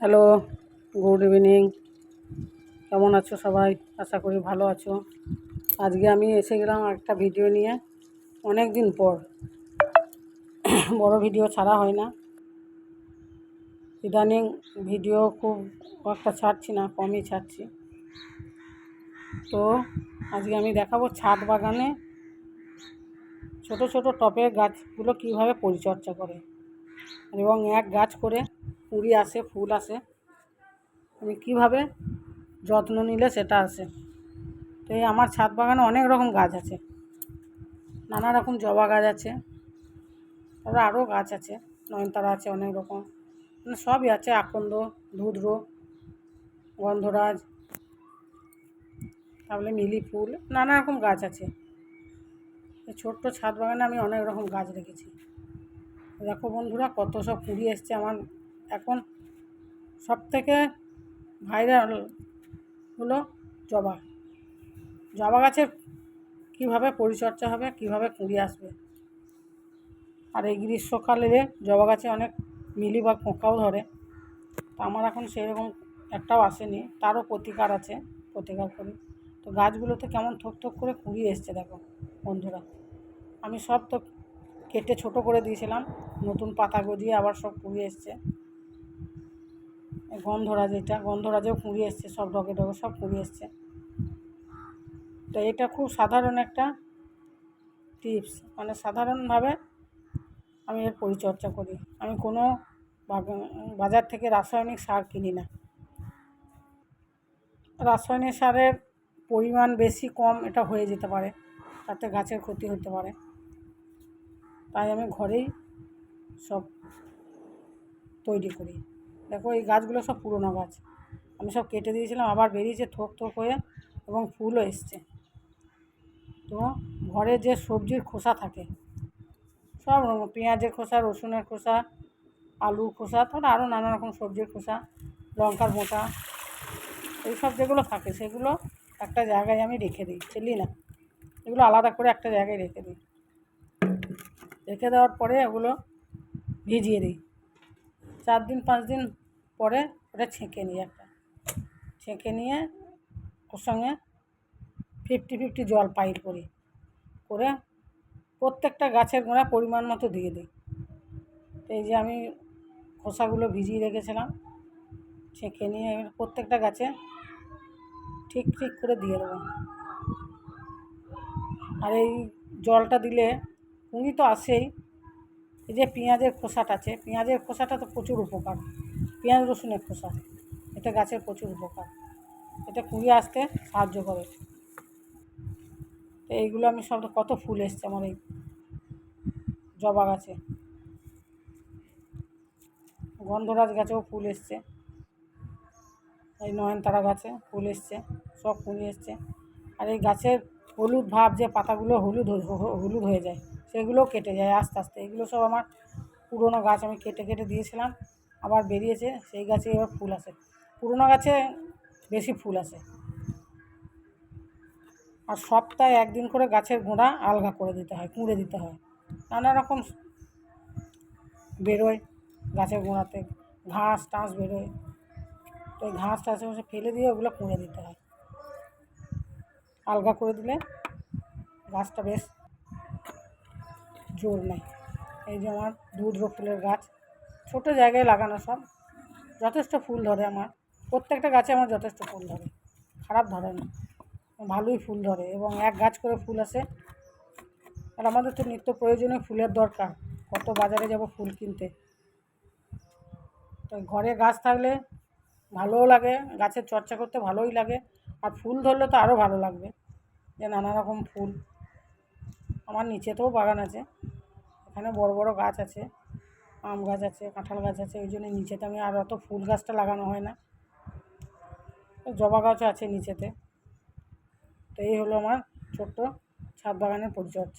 Hello, good evening. কেমন আছো সবাই? আশা করি ভালো আছো। আজকে আমি এসে গেলাম একটা ভিডিও নিয়ে অনেক দিন পর। বড় ভিডিও ছাড়া হয় না। ইদানিং ভিডিও খুব একটা ছাড়ছি না, কমই ছাড়ছি। তো আজকে আমি দেখাবো ছাদ বাগানে ছোট ছোট টপের গাছগুলো কীভাবে পরিচর্যা করে। এবং এক গাছ করে কুড়ি আসে, ফুল আসে। আমি কীভাবে যত্ন নিলে সেটা আসে। তো এই আমার ছাদ বাগানে অনেক রকম গাছ আছে। নানা রকম জবা গাছ আছে। তারপরে আরও গাছ আছে। নয়নতারা আছে অনেক রকম। মানে সবই আছে। আকন্দ, ধুদ্র, গন্ধরাজ তাহলে মিলি ফুল, নানা রকম গাছ আছে। ছোট্ট ছাদ বাগানে আমি অনেক রকম গাছ রেখেছি দেখো বন্ধুরা, কত সব কুড়ি এসছে আমার এখন সব থেকে ভাইরাল হলো জবা। জবা গাছের কীভাবে পরিচর্যা হবে, কীভাবে কুড়ি আসবে? আর এই গ্রীষ্মকালে জবা গাছে অনেক মিলি বা পোকাও ধরে, তো আমার এখন সেরকম একটাও আসেনি, তারও প্রতিকার আছে, প্রতিকার করি। তো গাছগুলোতে কেমন থোক থোক করে কুড়ি এসছে দেখো বন্ধুরা। আমি সব তো কেটে ছোট করে দিয়েছিলাম, নতুন পাতা গজিয়ে আবার সব কুড়ি এসছে। গন্ধরাজ, এটা গন্ধরাজেও কুড়ি এসছে, সব ডগে ডগে সব কুড়ি এসছে। তো এটা খুব সাধারণ একটা টিপস মানে সাধারণভাবে আমি এর পরিচর্যা করি। আমি কোনো বাজার থেকে রাসায়নিক সার কিনি না। রাসায়নিক সারের পরিমাণ বেশি কম এটা হয়ে যেতে পারে, তাতে গাছের ক্ষতি হতে পারে। তাই আমি ঘরেই সব তৈরি করি। দেখো এই গাছগুলো সব পুরনো গাছ। আমি সব কেটে দিয়েছিলাম, আবার বেরিয়েছে থোক থোক হয়ে এবং ফুলও এসছে। তো ঘরে যে সবজির খোসা থাকে, সব রকম পেঁয়াজের খোসা, রসুনের খোসা, আলুর খোসা, তারপরে আরও নানা রকম সবজির খোসা, লঙ্কার মোটা, এইসব যেগুলো থাকে সেগুলো একটা জায়গায় আমি রেখে দিই ফেলি না? এগুলো আলাদা করে একটা জায়গায় রেখে দিই। রেখে দেওয়ার পরে ওগুলো ভিজিয়ে দিই। চার দিন, পাঁচ দিন পরে ওটা ছেঁকে নিই একটা। ছেঁকে নিয়ে ওর সঙ্গে ফিফটি ফিফটি জল পাইল করি। করে প্রত্যেকটা গাছের গোড়া পরিমাণ মতো দিয়ে দিই। এই যে আমি খোসাগুলো ভিজিয়ে রেখেছিলাম, ছেঁকে নিয়ে প্রত্যেকটা গাছে ঠিক ঠিক করে দিয়ে দেবো। আর এই জলটা দিলে কুঁড়ি তো আসেই। এই যে পেঁয়াজের খোসাটা আছে, পেঁয়াজের খোসাটা তো প্রচুর উপকার। পেঁয়াজ রসুনের খোসা। এটা গাছের প্রচুর উপকার। এটা কুঁড়ি আসতে সাহায্য করে। তো এইগুলো আমি সব কত ফুল এসছে আমার এই জবা গাছে। গন্ধরাজ গাছেও ফুল এসছে। এই নয়নতারা গাছে ফুল এসছে, সব কুঁড়ি এসছে। আর এই গাছের হলুদ ভাব যে পাতাগুলো হলুদ হলুদ হয়ে যায় সেগুলো কেটে যায় আস্তে আস্তে। এগুলো সব আমার পুরোনো গাছ আমি কেটে কেটে দিয়েছিলাম। আবার বেরিয়েছে, সেই গাছে এবার ফুল আসে। পুরোনো গাছে বেশি ফুল আসে। আর সপ্তাহে একদিন করে গাছের গোড়া আলগা করে দিতে হয়, কুঁড়ে দিতে হয়। নানা রকম বেরোয় গাছের গোড়াতে, ঘাস টাস বেরোয়। তো ওই ঘাস টাসে ফেলে দিয়ে ওগুলো কুঁড়ে দিতে হয়। আলগা করে দিলে গাছটা বেশ জোর নেয়। এই যে আমার দুধরো ফুলের গাছ। ছোটো জায়গায় লাগানো সব। যথেষ্ট ফুল ধরে আমার। প্রত্যেকটা গাছে আমার যথেষ্ট ফুল ধরে। খারাপ ধরে না। ভালোই ফুল ধরে এবং এক গাছ করে ফুল আসে। আর আমাদের তো নিত্য প্রয়োজনীয় ফুলের দরকার। কত বাজারে যাব ফুল কিনতে। তো ঘরে গাছ থাকলে ভালোও লাগে, গাছের চর্চা করতে ভালোই লাগে। আর ফুল ধরলে তো আরও ভালো লাগবে যে নানা রকম ফুল। আমার নিচেতেও বাগান আছে। এখানে বড় বড় গাছ আছে। আম গাছ আছে, কাঁঠাল গাছ আছে, ওই জন্য নিচেতে আমি আর অত ফুল গাছটা লাগানো হয় না। জবা গাছও আছে নিচেতে। তো এই হলো আমার ছোট্ট ছাদ বাগানের পরিচর্যা।